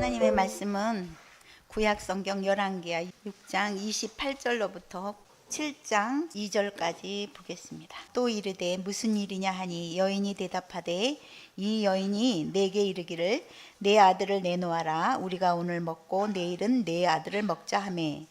하나님의 말씀은 구약 성경 11개야 6장 28절로부터 7장 2절까지 보겠습니다. 또 이르되 무슨 일이냐 하니 여인이 대답하되 이 여인이 내게 이르기를 내 아들을 내놓아라 우리가 오늘 먹고 내일은 내 아들을 먹자 하매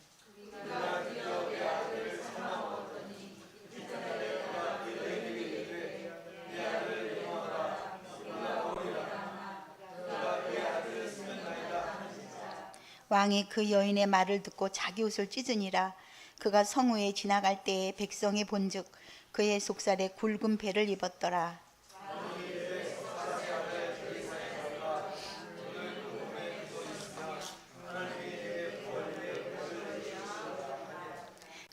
왕이 그 여인의 말을 듣고 자기 옷을 찢으니라. 그가 성우에 지나갈 때에 백성이 본즉 그의 속살에 굵은 배를 입었더라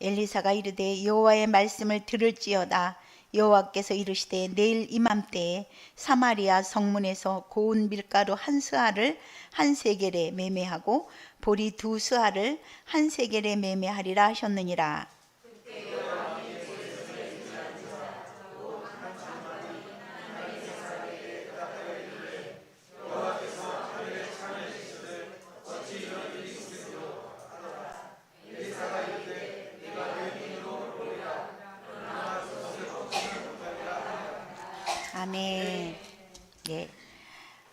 엘리사가 이르되 여호와의 말씀을 들을지어다. 여호와께서 이르시되 내일 이맘때에 사마리아 성문에서 고운 밀가루 한 스아를 한 세겔에 매매하고 보리 두 스아를 한 세겔에 매매하리라 하셨느니라 아멘. 예.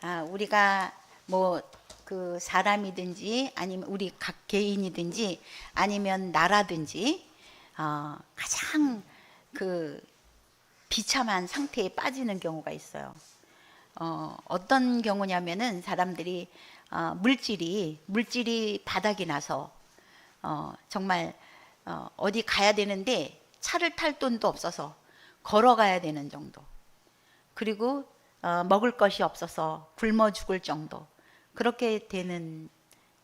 아, 우리가 뭐 그 사람이든지 아니면 우리 각 개인이든지 아니면 나라든지 어, 가장 그 비참한 상태에 빠지는 경우가 있어요. 어, 어떤 경우냐면은 사람들이 어, 물질이 물질이 바닥이 나서 어, 정말 어, 어디 가야 되는데 차를 탈 돈도 없어서 걸어가야 되는 정도. 그리고 어, 먹을 것이 없어서 굶어 죽을 정도 그렇게 되는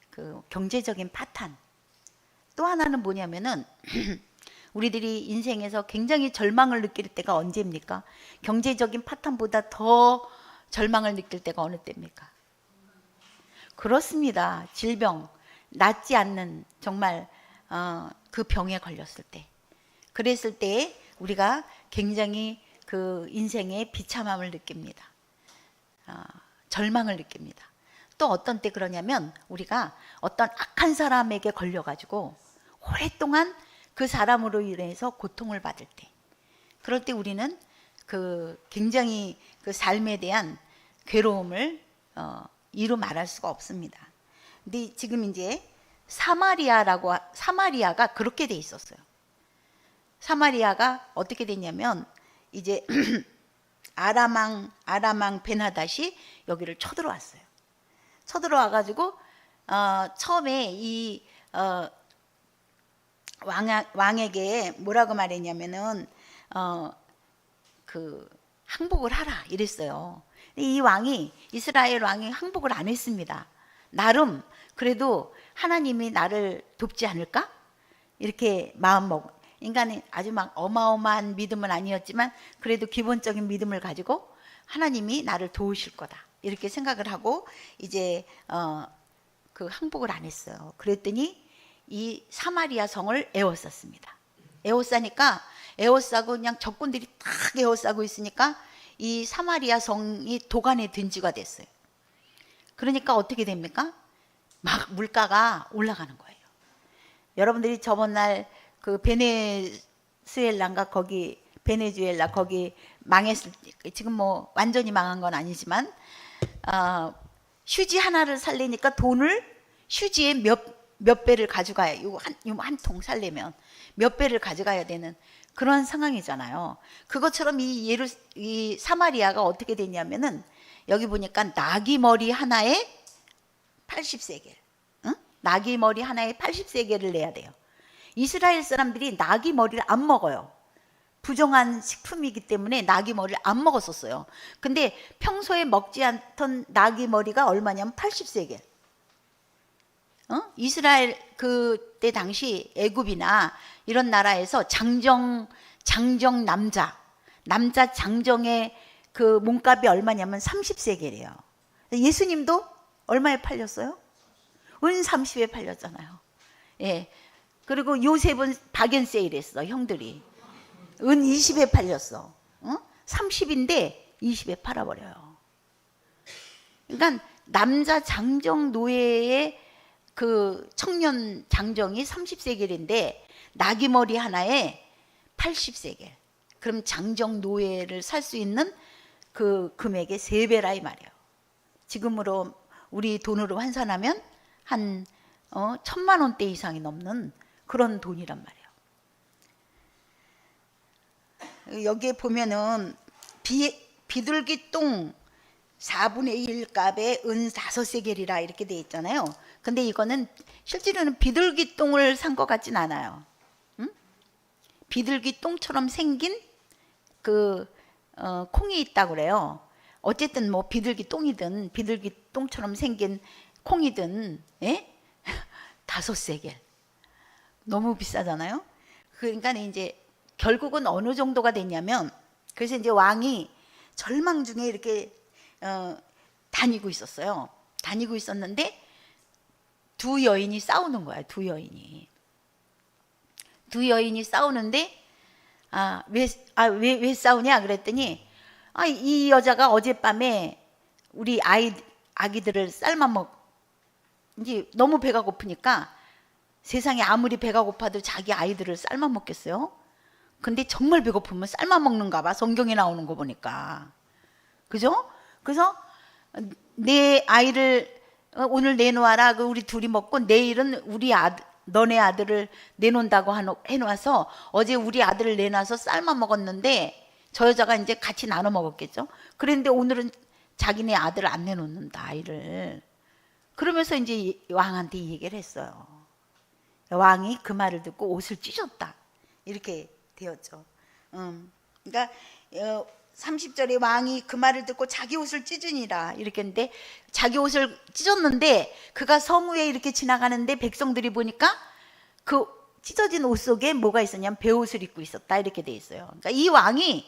그 경제적인 파탄 또 하나는 뭐냐면은 우리들이 인생에서 굉장히 절망을 느낄 때가 언제입니까? 경제적인 파탄보다 더 절망을 느낄 때가 어느 때입니까? 그렇습니다. 질병 낫지 않는 정말 어, 그 병에 걸렸을 때 그랬을 때 우리가 굉장히 그 인생의 비참함을 느낍니다. 어, 절망을 느낍니다. 또 어떤 때 그러냐면 우리가 어떤 악한 사람에게 걸려가지고 오랫동안 그 사람으로 인해서 고통을 받을 때 그럴 때 우리는 그 굉장히 그 삶에 대한 괴로움을 어, 이루 말할 수가 없습니다. 근데 지금 이제 사마리아라고 사마리아가 그렇게 돼 있었어요. 사마리아가 어떻게 됐냐면 이제 아람왕 아람왕 베나닷이 여기를 쳐들어왔어요. 쳐들어와 가지고 어, 처음에 이 어, 왕, 왕에게 뭐라고 말했냐면은 어, 그 항복을 하라 이랬어요. 이 왕이 이스라엘 왕이 항복을 안 했습니다. 나름 그래도 하나님이 나를 돕지 않을까 이렇게 마음 먹. 인간이 아주 막 어마어마한 믿음은 아니었지만 그래도 기본적인 믿음을 가지고 하나님이 나를 도우실 거다 이렇게 생각을 하고 이제 어, 그 항복을 안 했어요. 그랬더니 이 사마리아 성을 에워쌌습니다. 에워싸니까 에워싸고 그냥 적군들이 탁 에워싸고 있으니까 이 사마리아 성이 도간의 든지가 됐어요. 그러니까 어떻게 됩니까? 막 물가가 올라가는 거예요. 여러분들이 저번 날 그 베네수엘라인가 거기 베네수엘라 거기 망했을 때 지금 뭐 완전히 망한 건 아니지만 어, 휴지 하나를 살리니까 돈을 휴지에 몇, 몇 배를 가져가야 이거 한, 이거 한통 살려면 몇 배를 가져가야 되는 그런 상황이잖아요. 그것처럼 이 예루 이 사마리아가 어떻게 됐냐면은 여기 보니까 나귀 머리 하나에 80세겔. 응? 나귀 머리 하나에 80세겔을 내야 돼요. 이스라엘 사람들이 나귀 머리를 안 먹어요. 부정한 식품이기 때문에 나귀 머리를 안 먹었었어요. 근데 평소에 먹지 않던 나귀 머리가 얼마냐면 80세겔. 어? 이스라엘 그때 당시 애굽이나 이런 나라에서 장정 장정 남자 남자 장정의 그 몸값이 얼마냐면 30세겔이에요. 예수님도 얼마에 팔렸어요? 은 30에 팔렸잖아요. 예. 그리고 요셉은 박연 세일했어 형들이. 은 20에 팔렸어. 어? 30인데 20에 팔아버려요. 그러니까 남자 장정 노예의 그 청년 장정이 30세겔인데 나귀 머리 하나에 80세겔. 그럼 장정 노예를 살 수 있는 그 금액의 세 배라 이 말이에요. 지금으로 우리 돈으로 환산하면 한 어, 천만 원대 이상이 넘는 그런 돈이란 말이에요. 여기에 보면은 비, 비둘기 똥 4분의 1 값에 은 5세겔이라 이렇게 돼 있잖아요. 근데 이거는 실제로는 비둘기 똥을 산 것 같진 않아요. 응? 비둘기 똥처럼 생긴 그 어, 콩이 있다고 그래요. 어쨌든 뭐 비둘기 똥이든 비둘기 똥처럼 생긴 콩이든 예? 다섯 세겔 너무 비싸잖아요. 그러니까 이제 결국은 어느 정도가 됐냐면 그래서 이제 왕이 절망 중에 이렇게 어, 다니고 있었어요. 다니고 있었는데 두 여인이 싸우는 거야. 두 여인이 두 여인이 싸우는데 아, 왜, 아, 왜, 왜 싸우냐? 그랬더니, 아, 이 여자가 어젯밤에 우리 아이, 아기들을 삶아 먹, 이제 너무 배가 고프니까 세상에 아무리 배가 고파도 자기 아이들을 삶아 먹겠어요? 근데 정말 배고프면 삶아 먹는가 봐. 성경에 나오는 거 보니까. 그죠? 그래서 내 아이를 어, 오늘 내놓아라. 그 우리 둘이 먹고 내일은 우리 아들, 너네 아들을 내놓는다고 해놔서 어제 우리 아들을 내놔서 삶아 먹었는데 저 여자가 이제 같이 나눠 먹었겠죠. 그런데 오늘은 자기네 아들을 안 내놓는다 아이를. 그러면서 이제 왕한테 이 얘기를 했어요. 왕이 그 말을 듣고 옷을 찢었다. 이렇게 되었죠. 음. 그러니까 30절에 왕이 그 말을 듣고 자기 옷을 찢으니라 이렇게 했는데 자기 옷을 찢었는데 그가 성우에 이렇게 지나가는데 백성들이 보니까 그 찢어진 옷 속에 뭐가 있었냐면 배옷을 입고 있었다 이렇게 돼 있어요. 그러니까 이 왕이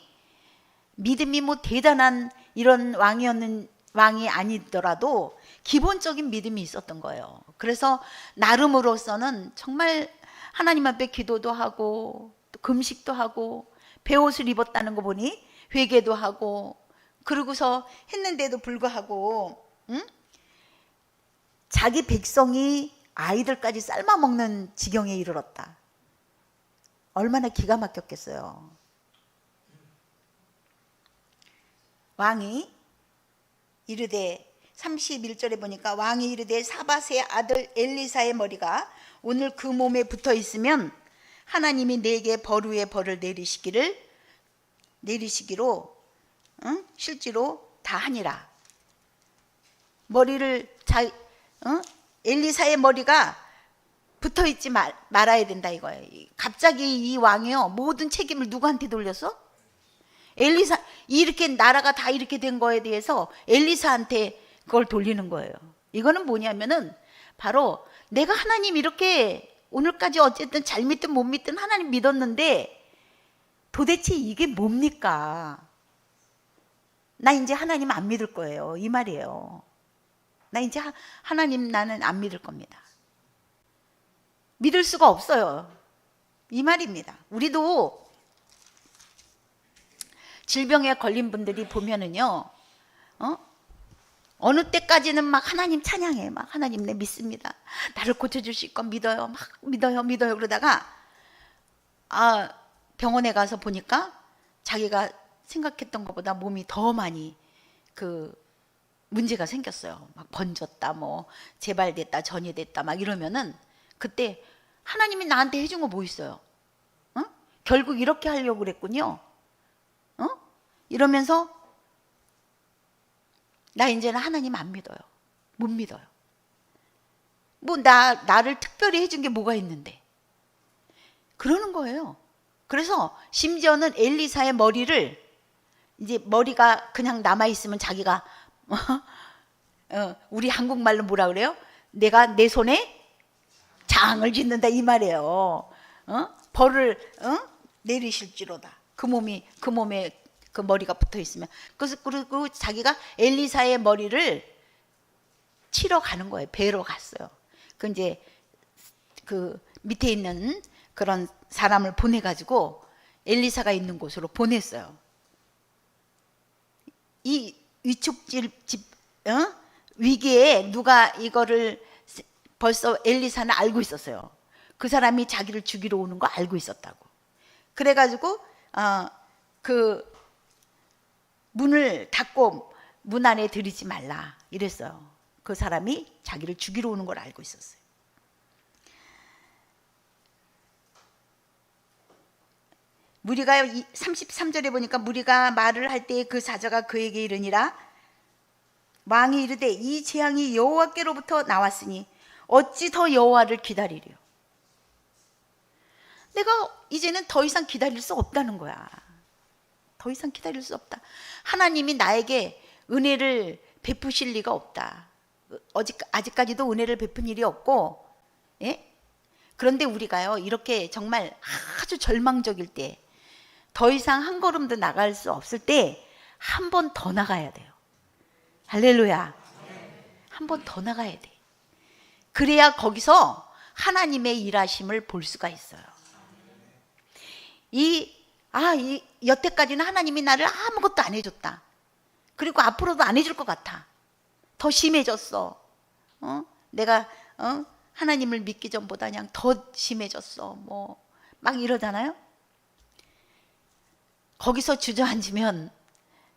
믿음이 뭐 대단한 이런 왕이었는 왕이 아니더라도 기본적인 믿음이 있었던 거예요. 그래서 나름으로서는 정말 하나님 앞에 기도도 하고 또 금식도 하고 배옷을 입었다는 거 보니 회개도 하고 그러고서 했는데도 불구하고 응? 자기 백성이 아이들까지 삶아 먹는 지경에 이르렀다. 얼마나 기가 막혔겠어요. 왕이 이르되 31절에 보니까 왕이 이르되 사바세의 아들 엘리사의 머리가 오늘 그 몸에 붙어 있으면 하나님이 내게 벌후의 벌을 내리시기를 내리시기로 응? 실제로 다 하니라. 머리를 자, 응? 엘리사의 머리가 붙어 있지 말, 말아야 된다 이거예요. 갑자기 이 왕이요 모든 책임을 누구한테 돌렸어? 엘리사 이렇게 나라가 다 이렇게 된 거에 대해서 엘리사한테 그걸 돌리는 거예요. 이거는 뭐냐면은 바로 내가 하나님 이렇게 오늘까지 어쨌든 잘 믿든 못 믿든 하나님 믿었는데 도대체 이게 뭡니까? 나 이제 하나님 안 믿을 거예요. 이 말이에요. 나 이제 하, 하나님 나는 안 믿을 겁니다. 믿을 수가 없어요. 이 말입니다. 우리도 질병에 걸린 분들이 보면은요, 어? 어느 때까지는 막 하나님 찬양해. 막 하나님 내 믿습니다. 나를 고쳐주실 건 믿어요. 막 믿어요, 믿어요. 그러다가, 아, 병원에 가서 보니까 자기가 생각했던 것보다 몸이 더 많이 그 문제가 생겼어요. 막 번졌다, 뭐 재발됐다, 전이 됐다, 막 이러면은 그때 하나님이 나한테 해준 거 뭐 있어요? 어? 결국 이렇게 하려고 그랬군요. 어? 이러면서 나 이제는 하나님 안 믿어요. 못 믿어요. 뭐 나 나를 특별히 해준 게 뭐가 있는데? 그러는 거예요. 그래서 심지어는 엘리사의 머리를 이제 머리가 그냥 남아 있으면 자기가 어, 우리 한국말로 뭐라 그래요? 내가 내 손에 장을 짓는다 이 말이에요. 어? 벌을 어? 내리실지로다. 그 몸이 그 몸에 그 머리가 붙어 있으면 그래서 그리고 자기가 엘리사의 머리를 치러 가는 거예요. 배로 갔어요. 그 이제 그 밑에 있는 그런 사람을 보내 가지고 엘리사가 있는 곳으로 보냈어요. 이 위축질 집 어? 위기에 누가 이거를 세- 벌써 엘리사는 알고 있었어요. 그 사람이 자기를 죽이러 오는 거 알고 있었다고. 그래가지고 어, 그 문을 닫고 문 안에 들이지 말라 이랬어요. 그 사람이 자기를 죽이러 오는 걸 알고 있었어요. 무리가 33절에 보니까 무리가 말을 할 때 그 사자가 그에게 이르니라 왕이 이르되 이 재앙이 여호와께로부터 나왔으니 어찌 더 여호와를 기다리려 내가 이제는 더 이상 기다릴 수 없다는 거야 더 이상 기다릴 수 없다 하나님이 나에게 은혜를 베푸실 리가 없다 아직까지도 은혜를 베푼 일이 없고 예? 그런데 우리가요 이렇게 정말 아주 절망적일 때 더 이상 한 걸음도 나갈 수 없을 때 한 번 더 나가야 돼요. 할렐루야. 한 번 더 나가야 돼. 그래야 거기서 하나님의 일하심을 볼 수가 있어요. 이, 아, 이, 여태까지는 하나님이 나를 아무것도 안 해줬다. 그리고 앞으로도 안 해줄 것 같아. 더 심해졌어. 어? 내가, 어? 하나님을 믿기 전보다 그냥 더 심해졌어. 뭐, 막 이러잖아요. 거기서 주저앉으면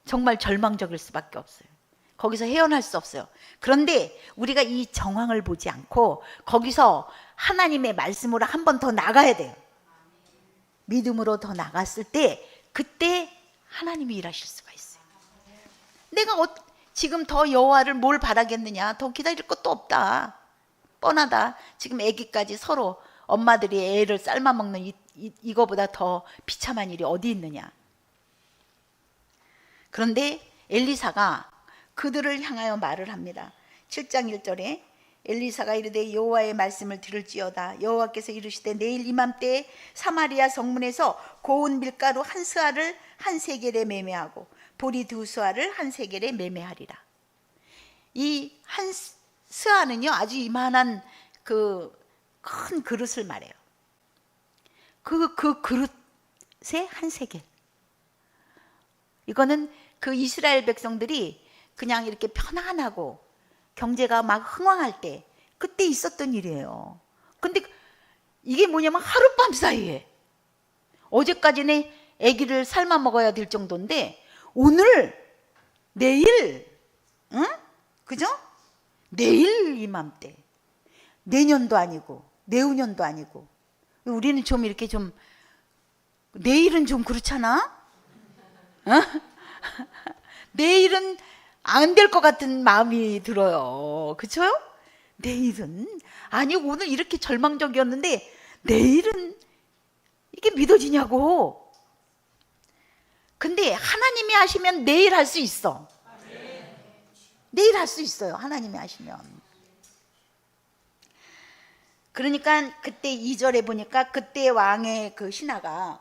정말 절망적일 수밖에 없어요. 거기서 헤어날 수 없어요. 그런데 우리가 이 정황을 보지 않고 거기서 하나님의 말씀으로 한 번 더 나가야 돼요. 믿음으로 더 나갔을 때 그때 하나님이 일하실 수가 있어요. 내가 어, 지금 더 여호와를 뭘 바라겠느냐? 더 기다릴 것도 없다. 뻔하다. 지금 아기까지 서로 엄마들이 애를 삶아 먹는 이, 이, 이거보다 더 비참한 일이 어디 있느냐? 그런데 엘리사가 그들을 향하여 말을 합니다. 7장 1절에 엘리사가 이르되 여호와의 말씀을 들을지어다 여호와께서 이르시되 내일 이맘때 사마리아 성문에서 고운 밀가루 한 스아를 한 세겔에 매매하고 보리 두 스아를 한 세겔에 매매하리라. 이 한 스아는요 아주 이만한 그 큰 그릇을 말해요. 그, 그 그릇에 한 세겔. 이거는 그 이스라엘 백성들이 그냥 이렇게 편안하고 경제가 막 흥황할 때 그때 있었던 일이에요. 근데 이게 뭐냐면 하룻밤 사이에 어제까지는 아기를 삶아 먹어야 될 정도인데 오늘 내일 응? 그죠? 내일 이맘때 내년도 아니고 내후년도 아니고 우리는 좀 이렇게 좀 내일은 좀 그렇잖아. 어? 내일은 안 될 것 같은 마음이 들어요. 그쵸? 내일은 아니 오늘 이렇게 절망적이었는데 내일은 이게 믿어지냐고. 근데 하나님이 하시면 내일 할 수 있어. 내일 할 수 있어요. 하나님이 하시면. 그러니까 그때 2절에 보니까 그때 왕의 그 신하가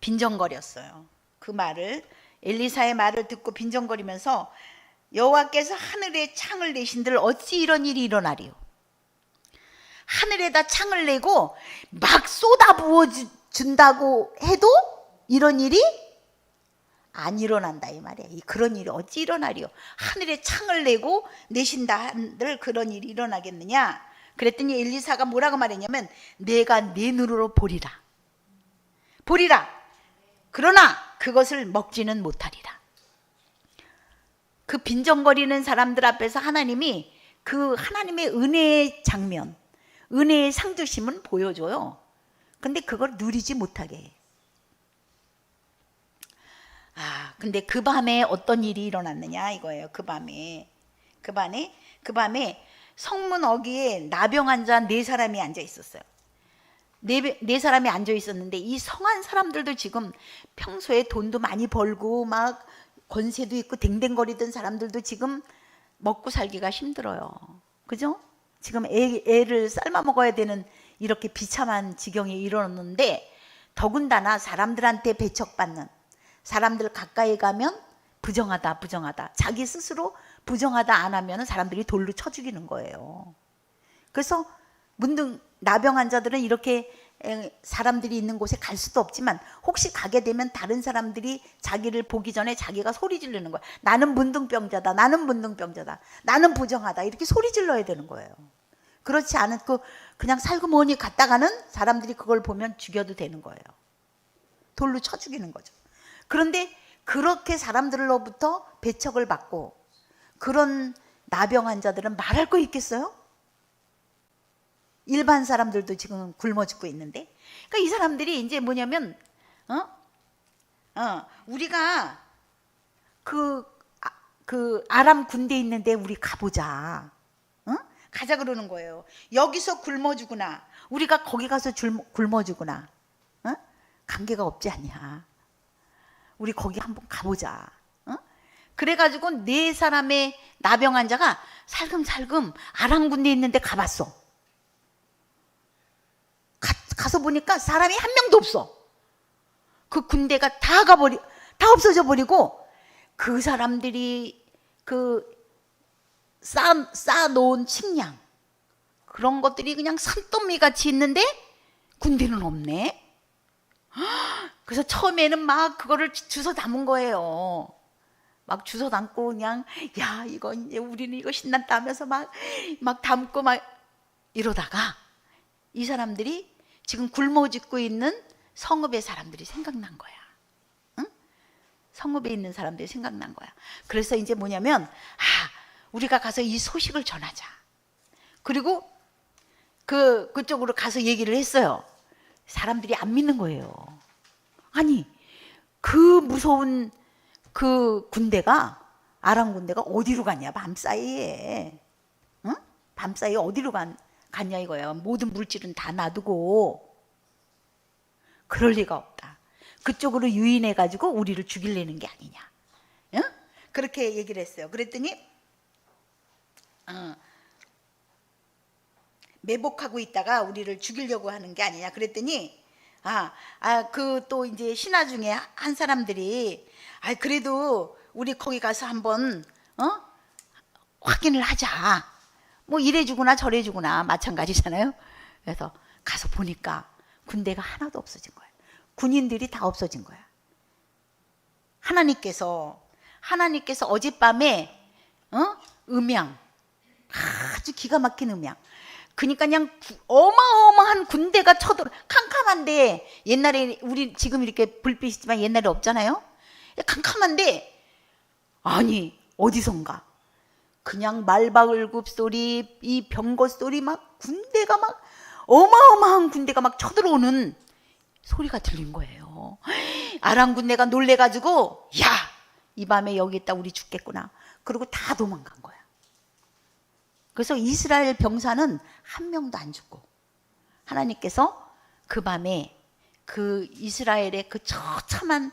빈정거렸어요. 그 말을 엘리사의 말을 듣고 빈정거리면서 여호와께서 하늘에 창을 내신들 어찌 이런 일이 일어나리요? 하늘에다 창을 내고 막 쏟아 부어 준다고 해도 이런 일이 안 일어난다 이 말이야. 이 그런 일이 어찌 일어나리요? 하늘에 창을 내고 내신다 한들 그런 일이 일어나겠느냐? 그랬더니 엘리사가 뭐라고 말했냐면 내가 내 눈으로 보리라. 보리라. 그러나 그것을 먹지는 못하리라. 그 빈정거리는 사람들 앞에서 하나님이 그 하나님의 은혜의 장면, 은혜의 상주심은 보여줘요. 근데 그걸 누리지 못하게 해. 아, 근데 그 밤에 어떤 일이 일어났느냐 이거예요. 그 밤에. 그 밤에 그 밤에 성문 어귀에 나병 환자 네 사람이 앉아 있었어요. 네, 네 사람이 앉아 있었는데 이 성한 사람들도 지금 평소에 돈도 많이 벌고 막 권세도 있고 댕댕거리던 사람들도 지금 먹고 살기가 힘들어요. 그죠? 지금 애, 애를 삶아 먹어야 되는 이렇게 비참한 지경에 이르렀는데 더군다나 사람들한테 배척받는 사람들 가까이 가면 부정하다 부정하다 자기 스스로 부정하다 안 하면 사람들이 돌로 쳐 죽이는 거예요. 그래서 문득 나병 환자들은 이렇게 에, 사람들이 있는 곳에 갈 수도 없지만 혹시 가게 되면 다른 사람들이 자기를 보기 전에 자기가 소리 지르는 거야. 나는 문둥병자다. 나는 문둥병자다. 나는 부정하다. 이렇게 소리 질러야 되는 거예요. 그렇지 않고 그냥 살고머니 갔다가는 사람들이 그걸 보면 죽여도 되는 거예요. 돌로 쳐 죽이는 거죠. 그런데 그렇게 사람들로부터 배척을 받고 그런 나병 환자들은 말할 거 있겠어요? 일반 사람들도 지금 굶어 죽고 있는데, 그러니까 이 사람들이 이제 뭐냐면, 어, 어, 우리가 그, 아, 그 아람 군대 있는데 우리 가보자, 어? 가자 그러는 거예요. 여기서 굶어 죽으나, 우리가 거기 가서 줄, 굶어 죽으나, 어? 관계가 없지 않냐. 우리 거기 한번 가보자. 어? 그래가지고 네 사람의 나병 환자가 살금살금 아랑 군대 있는데 가봤어. 가, 서 보니까 사람이 한 명도 없어. 그 군대가 다 가버리, 다 없어져 버리고 그 사람들이 그 쌓, 쌓아놓은 식량 그런 것들이 그냥 산더미 같이 있는데 군대는 없네. 그래서 처음에는 막 그거를 주워 담은 거예요. 막 주워 담고 그냥 야 이거 이제 우리는 이거 신난다 하면서 막 막 담고 막 이러다가 이 사람들이 지금 굶어 죽고 있는 성읍의 사람들이 생각난 거야. 응? 성읍에 있는 사람들이 생각난 거야. 그래서 이제 뭐냐면 아 우리가 가서 이 소식을 전하자. 그리고 그 그쪽으로 가서 얘기를 했어요. 사람들이 안 믿는 거예요. 아니 그 무서운 그 군대가 아람 군대가 어디로 갔냐 밤 사이에 응? 밤 사이에 어디로 간, 갔냐 이거예요. 모든 물질은 다 놔두고 그럴 리가 없다. 그쪽으로 유인해 가지고 우리를 죽이려는 게 아니냐. 응? 그렇게 얘기를 했어요. 그랬더니 어, 매복하고 있다가 우리를 죽이려고 하는 게 아니냐. 그랬더니 아, 아, 그 또 이제 신하 중에 한 사람들이 아, 그래도 우리 거기 가서 한번 어? 확인을 하자. 뭐 이래주구나 저래주구나 마찬가지잖아요. 그래서 가서 보니까 군대가 하나도 없어진 거예요. 군인들이 다 없어진 거야. 하나님께서 하나님께서 어젯밤에 어? 음양 아주 기가 막힌 음양. 그러니까 그냥 어마어마한 군대가 쳐들어 캄캄한데 옛날에 우리 지금 이렇게 불빛 있지만 옛날에 없잖아요. 캄캄한데 아니 어디선가 그냥 말바을굽 소리 이 병거 소리 막 군대가 막 어마어마한 군대가 막 쳐들어오는 소리가 들린 거예요. 아람 군대가 놀래가지고 야 이 밤에 여기 있다 우리 죽겠구나. 그리고 다 도망간 거야. 그래서 이스라엘 병사는 한 명도 안 죽고 하나님께서 그 밤에 그 이스라엘의 그 처참한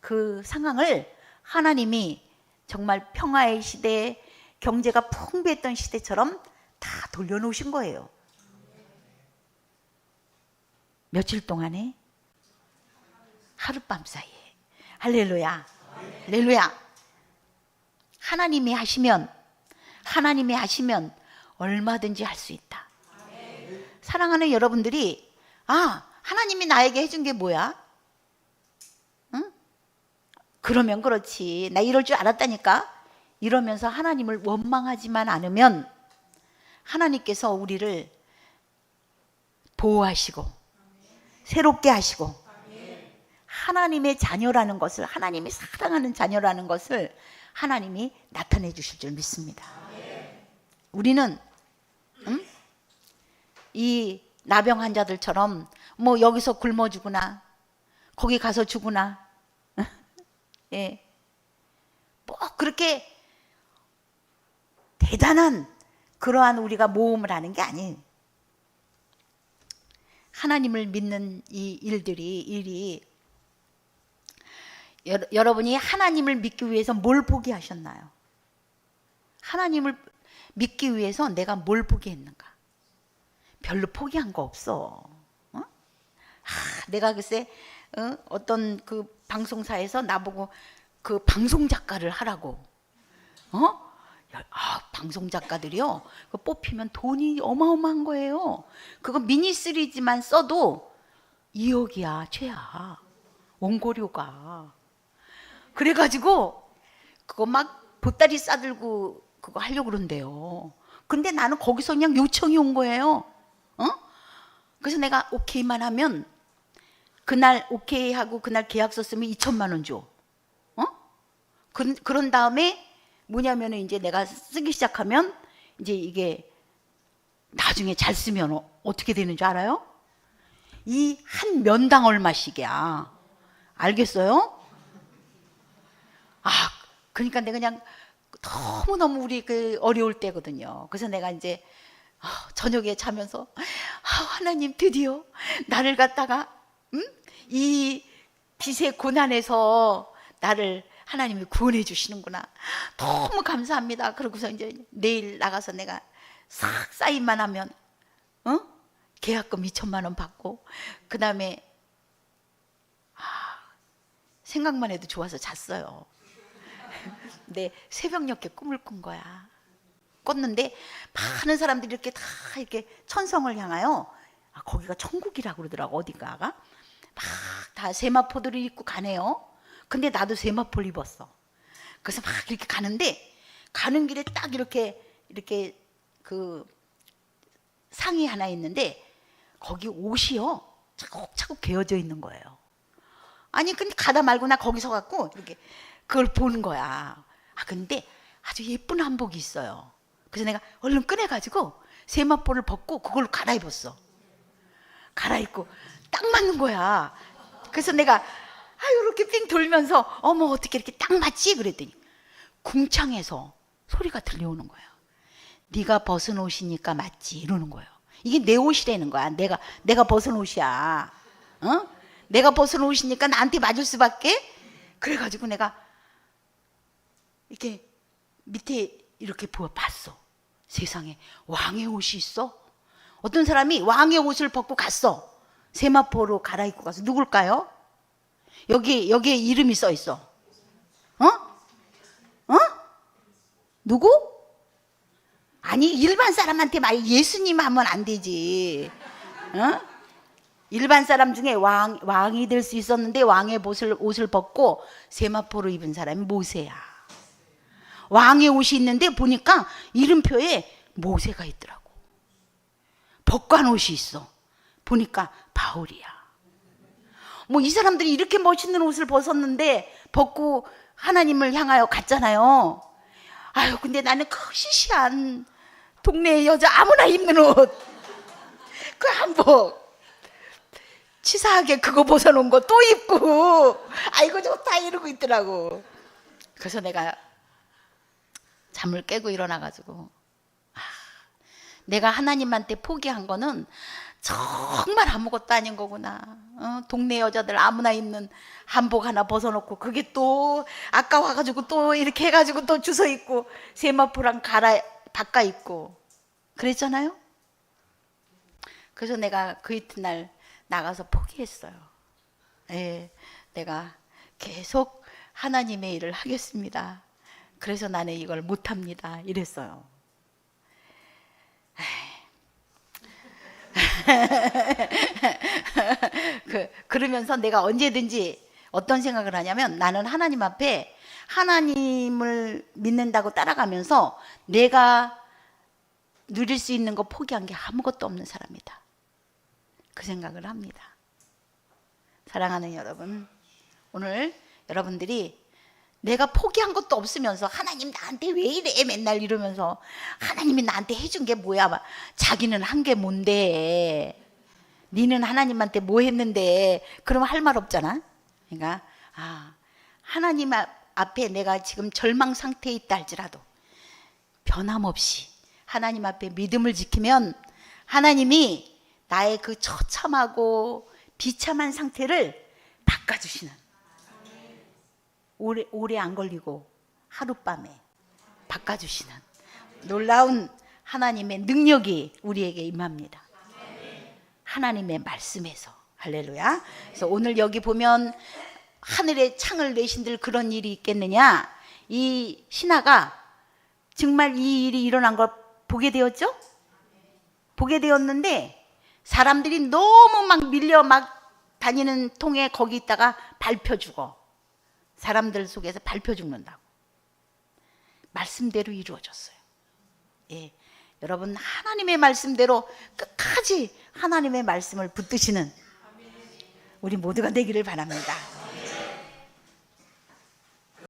그 상황을 하나님이 정말 평화의 시대, 경제가 풍부했던 시대처럼 다 돌려놓으신 거예요. 며칠 동안에 하룻밤 사이에 할렐루야, 할렐루야. 하나님이 하시면 하나님이 하시면 얼마든지 할 수 있다. 사랑하는 여러분들이 아 하나님이 나에게 해준 게 뭐야? 응? 그러면 그렇지. 나 이럴 줄 알았다니까. 이러면서 하나님을 원망하지만 않으면 하나님께서 우리를 보호하시고 새롭게 하시고 하나님의 자녀라는 것을 하나님이 사랑하는 자녀라는 것을 하나님이 나타내 주실 줄 믿습니다. 우리는 응? 이 나병 환자들처럼 뭐 여기서 굶어 죽으나 거기 가서 죽으나 예. 뭐 그렇게 대단한 그러한 우리가 모험을 하는 게 아니에요. 하나님을 믿는 이 일들이 일이 여, 여러분이 하나님을 믿기 위해서 뭘 포기하셨나요? 하나님을 믿기 위해서 내가 뭘 포기했는가? 별로 포기한 거 없어. 어? 하, 내가 글쎄 어? 떤그 방송사에서 나보고 그 방송 작가를 하라고. 어? 야, 아, 방송 작가들이요. 그 뽑히면 돈이 어마어마한 거예요. 그거 미니 시리즈만 써도 2억이야, 최야. 원고료가. 그래가지고 그거 막 보따리 싸들고 그거 하려고 그런대요. 근데 나는 거기서 그냥 요청이 온 거예요. 어? 그래서 내가 오케이만 하면 그날 오케이 하고 그날 계약서 쓰면 2천만 원 줘. 어? 그, 그런 다음에 뭐냐면은 이제 내가 쓰기 시작하면 이제 이게 나중에 잘 쓰면 어, 어떻게 되는 줄 알아요? 이 한 면당 얼마씩이야. 알겠어요? 아, 그러니까 내가 그냥 너무너무 우리 그 어려울 때거든요. 그래서 내가 이제 아, 저녁에 자면서 아, 하나님 드디어 나를 갖다가 음? 이 빛의 고난에서 나를 하나님이 구원해 주시는구나. 너무 감사합니다. 그러고서 이제 내일 나가서 내가 싹 사인만 하면 어? 계약금 2천만 원 받고 그 다음에 아, 생각만 해도 좋아서 잤어요. 근데 새벽녘에 꿈을 꾼 거야. 꿨는데 많은 사람들이 이렇게 다 이렇게 천성을 향하여 아, 거기가 천국이라고 그러더라고 어딘가가 막 다 세마포들을 입고 가네요. 근데 나도 세마포를 입었어. 그래서 막 이렇게 가는데 가는 길에 딱 이렇게 이렇게 그 상이 하나 있는데 거기 옷이요 차곡차곡 개어져 있는 거예요. 아니 근데 가다 말고 나 거기서 갖고 이렇게 그걸 보는 거야. 아 근데 아주 예쁜 한복이 있어요. 그래서 내가 얼른 꺼내가지고 세마포를 벗고 그걸로 갈아입었어. 갈아입고 딱 맞는 거야. 그래서 내가 아 이렇게 삥 돌면서 어머 어떻게 이렇게 딱 맞지 그랬더니 궁창에서 소리가 들려오는 거예요. 네가 벗은 옷이니까 맞지 이러는 거예요. 이게 내 옷이라는 거야. 내가 내가 벗은 옷이야. 어? 내가 벗은 옷이니까 나한테 맞을 수밖에. 그래가지고 내가 이렇게 밑에 이렇게 보여 봤어. 세상에 왕의 옷이 있어? 어떤 사람이 왕의 옷을 벗고 갔어. 세마포로 갈아입고 가서 누굴까요? 여기 여기에 이름이 써 있어. 어? 어? 누구? 아니 일반 사람한테 말 예수님 하면 안 되지. 어? 일반 사람 중에 왕 왕이 될 수 있었는데 왕의 옷을 옷을 벗고 세마포로 입은 사람이 모세야. 왕의 옷이 있는데 보니까 이름표에 모세가 있더라고. 벗관 옷이 있어. 보니까 바울이야. 뭐 이 사람들이 이렇게 멋있는 옷을 벗었는데 벗고 하나님을 향하여 갔잖아요. 아유, 근데 나는 그 시시한 동네 여자 아무나 입는 옷. 그 한복. 치사하게 그거 벗어놓은 거 또 입고. 아이고, 좋다. 이러고 있더라고. 그래서 내가 잠을 깨고 일어나가지고 아, 내가 하나님한테 포기한 거는 정말 아무것도 아닌 거구나. 어, 동네 여자들 아무나 입는 한복 하나 벗어놓고 그게 또 아까 와가지고 또 이렇게 해가지고 또 주워 입고 세마포랑 갈아 바꿔 입고 그랬잖아요. 그래서 내가 그 이튿날 나가서 포기했어요. 예, 내가 계속 하나님의 일을 하겠습니다. 그래서 나는 이걸 못합니다. 이랬어요. 그, 그러면서 내가 언제든지 어떤 생각을 하냐면 나는 하나님 앞에 하나님을 믿는다고 따라가면서 내가 누릴 수 있는 거 포기한 게 아무것도 없는 사람이다. 그 생각을 합니다. 사랑하는 여러분, 오늘 여러분들이 내가 포기한 것도 없으면서 하나님 나한테 왜 이래? 맨날 이러면서 하나님이 나한테 해준 게 뭐야? 막 자기는 한 게 뭔데? 니는 하나님한테 뭐 했는데? 그러면 할말 없잖아. 그러니까 아 하나님 앞- 앞에 내가 지금 절망 상태에 있다 할지라도 변함없이 하나님 앞에 믿음을 지키면 하나님이 나의 그 처참하고 비참한 상태를 바꿔주시는 오래 오래 안 걸리고 하룻밤에 바꿔주시는 놀라운 하나님의 능력이 우리에게 임합니다. 하나님의 말씀에서 할렐루야. 그래서 오늘 여기 보면 하늘에 창을 내신들 그런 일이 있겠느냐? 이 신하가 정말 이 일이 일어난 걸 보게 되었죠? 보게 되었는데 사람들이 너무 막 밀려 막 다니는 통에 거기 있다가 밟혀 죽어. 사람들 속에서 밟혀 죽는다고. 말씀대로 이루어졌어요. 예. 여러분 하나님의 말씀대로 끝까지 하나님의 말씀을 붙드시는 우리 모두가 되기를 바랍니다.